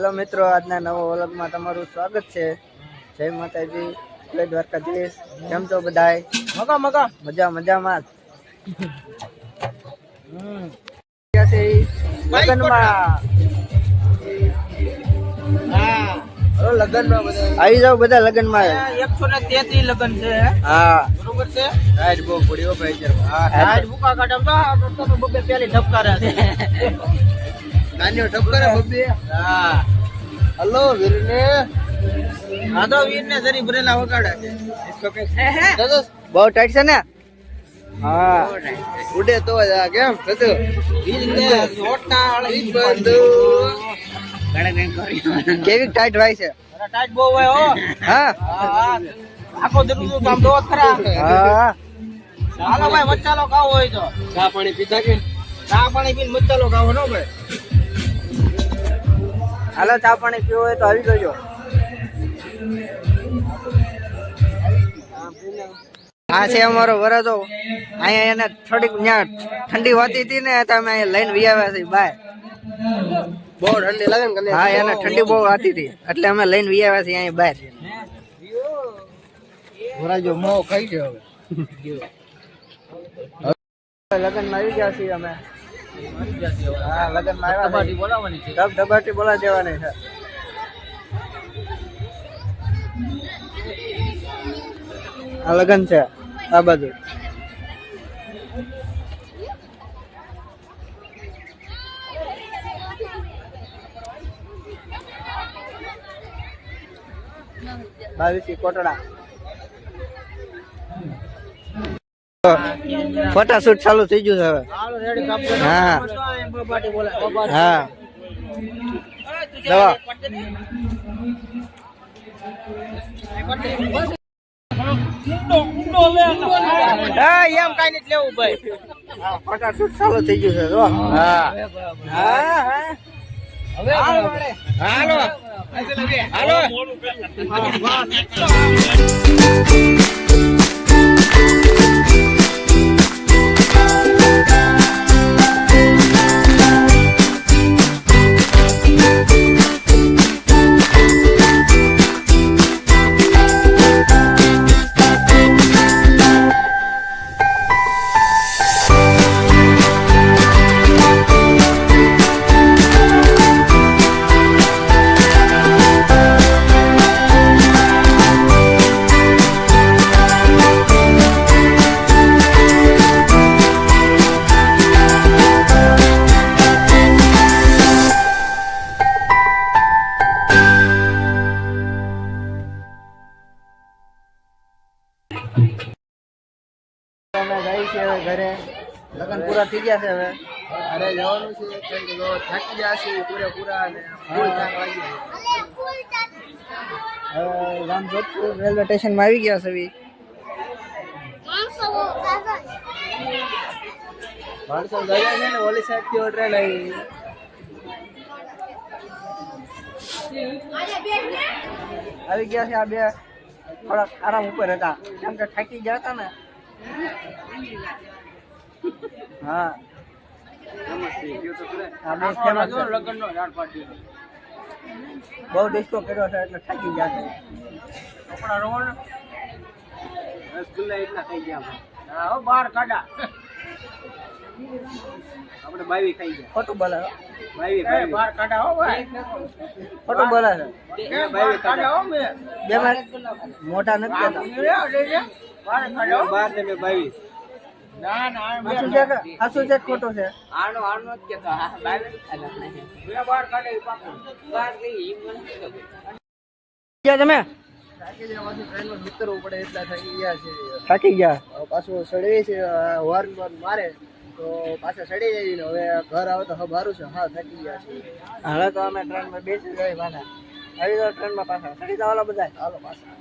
Hello મિત્રો આજના નવો વ્લોગમાં તમારું સ્વાગત છે. જય માતાજી જય દ્વારકાધીશ કેમ છો બધાય? મગા મગા. મજા મજામાં. આવી જાવ બધા લગ્નમાં. એકસો ને તેત્રીસ લગ્ન છે હા? બરોબર છે? રાઈટ બહુ પડ્યો ભાઈ આજ ભૂકા કાઢમ તો આ તો તમે બબે પેલી ઠપકારે છે. નાનીઓ ઠપકરે બબ્બે હા. હલો વીરને. આ તો વીર જરી ભરેલા વગાડે છે. દાદા, બહુ ટાઈટ છે ને? હા. ઉડે તો કેમ? થતું કેવી ટાઈટ ભાઈ છે? ટાઈટ બહુ હોય હો. હા. હા આખો દરરોજ કામ દો ખરા. હા. ભાઈ મચ્ચાલો ખાવો હોય તો. ચા પાણી પીધા કે ચા પાણી પીને મચ્ચાલો ખાવો નો ભાઈ. હાલો ચા પાણી પીવો હોય તો આવી જજો. આ છે અમારો વરદો અહીંયા એને થોડીક ત્યાં ઠંડી હોતી હતી ને તમે અમે અહીંયા લઈને વી આવ્યા છીએ બાય. બહુ ઠંડી લાગે ને હા એને ઠંડી બહુ હોતી હતી એટલે અમે લઈને વી આવ્યા છીએ અહીંયા બહાર વરાજો મો ખાઈ ગયો હવે લગ્નમાં આવી ગયા છીએ અમે. હા લગ્નમાં આવ્યા કબાડી બોલાવવાની છે. ડબ ડબાટી બોલા દેવાની છે. આ લગ્ન છે આ બાજુ. બાવીસી કોટડા. ફોટા શૂટ ચાલુ થઈ ગયું છે હવે. હા. હા. દવા થઈ ગયું છે હાલો. હાલો. ઘરે. લગ્ન પૂરા થઈ ગયા છે હવે. અરે જવાનું છે કેમ કે થાકી ગયા છે પૂરેપૂરા અને ફૂલ થાક લાગી રામજોધપુર રેલવે સ્ટેશનમાં આવી ગયા છે. માણસો ગયા છે ને ઓલી સાઈડથી ટ્રેન આવી આવી ગયા છે આ બે. થોડાક આરામ ઉપર હતા. કેમ કે થાકી ગયા હતા ને. હા. બહુ ડિસ્કો કર્યો છે એટલે થાકી ગયા છે. કપડા રવો રસગુલ્લા એટલા ખાઈ ગયા હા હો બાર કાઢા આપણે બાવી ખાઈ ગયા. ખોટું બોલે હો. બાવી. બાર કાઢા હો ભાઈ. ખોટું બોલે છે બાવી કાઢા હો મે બે મોટા નથી કહેતા કાઢા હો ને મે બાવી. ના ના સાચું છે કે? સાચું છે કે છે? આનો આનો જ કેતો. હા બાવી બે બાર કાઢે પાકો. બાર ગઈ ગયા તમે? થાકી જવાથી ટ્રેનમાં ઉતરવું પડે એટલા થાકી ગયા છે. થાકી ગયા? પાછું સડે છે હોર્ન બોર્ન મારે. તો પાછા સડી જાય હવે ઘર આવે તો હવે છે. હા થાકી ગયા છે. હવે તો અમે ટ્રેનમાં બેસી જાય વાના આવી જાવ ટ્રેનમાં પાછા. સડી જાવ બધા હાલો પાછા.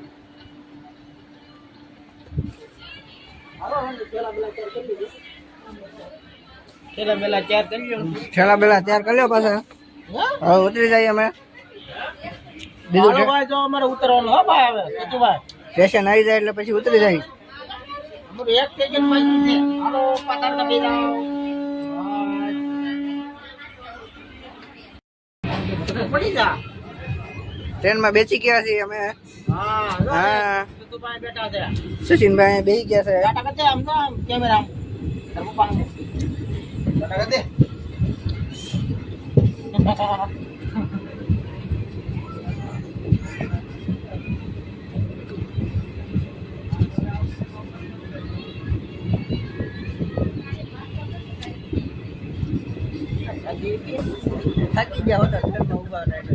ચાર કરી લો છેલ્લા બેલા તૈયાર કરી લ્યો પાછા. હવે ઉતરી જઈએ અમે. બીજું ભાઈ જો અમારે ઉતરવાનું હો ભાઈ હવે સચુભાઈ સ્ટેશન આવી જાય એટલે પછી ઉતરી જાય. અમારું એક ટિકિટ બાકી છે. હાલો પતાર કરી જાઓ. પડી જા. ટ્રેનમાં બેસી ગયા છીએ અમે. હા હા. તું પાસે બેઠા છે. સચિનભાઈ બેસી ગયા છે? ટાટા કરજે આમ તો આમ કેમેરા આમ તાર પપ્પા આમ. ટાટા કરજે થાકી ગયા હોતા ટ્રેનમાં ઊભા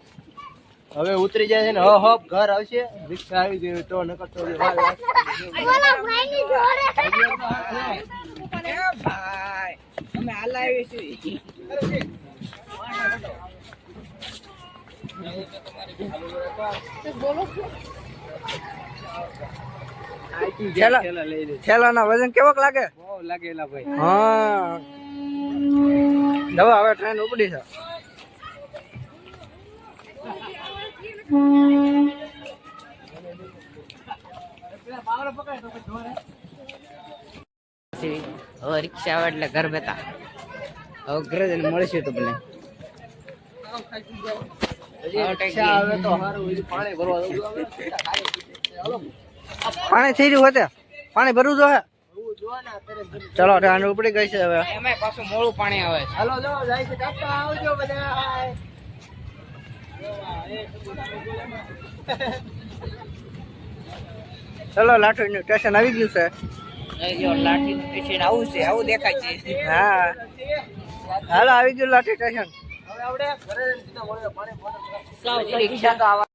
હવે ઉતરી હા જાય છે ને હવે હબ ઘર આવશે. રિક્ષા આવી ગઈ તો નકર તો થેલાના વજન કેવોક લાગે? લાગેલા ભાઈ. હા. દવા હવે ટ્રેન ઉપડી છે. હવે રિક્ષા આવે એટલે ઘર બેઠા હવે ઘરે જઈને મળીશું તમને પાણી ભરવા જવું આવે. પાણી થઈ રહ્યું હતું પાણી ભરવું જો. ચલો ઠંડ ઉપડી ગઈ છે હવે પાછું મોડું પાણી આવે છે હાલો જો જાય આવજો બધા હાય. ચલો લાઠી નું સ્ટેશન આવી ગયું છે. આવું છે આવું દેખાય છે. હા. હાલો આવી ગયું લાઠી સ્ટેશન હવે આપણે ઘરે સીધા પાણી રિક્ષા તો આવા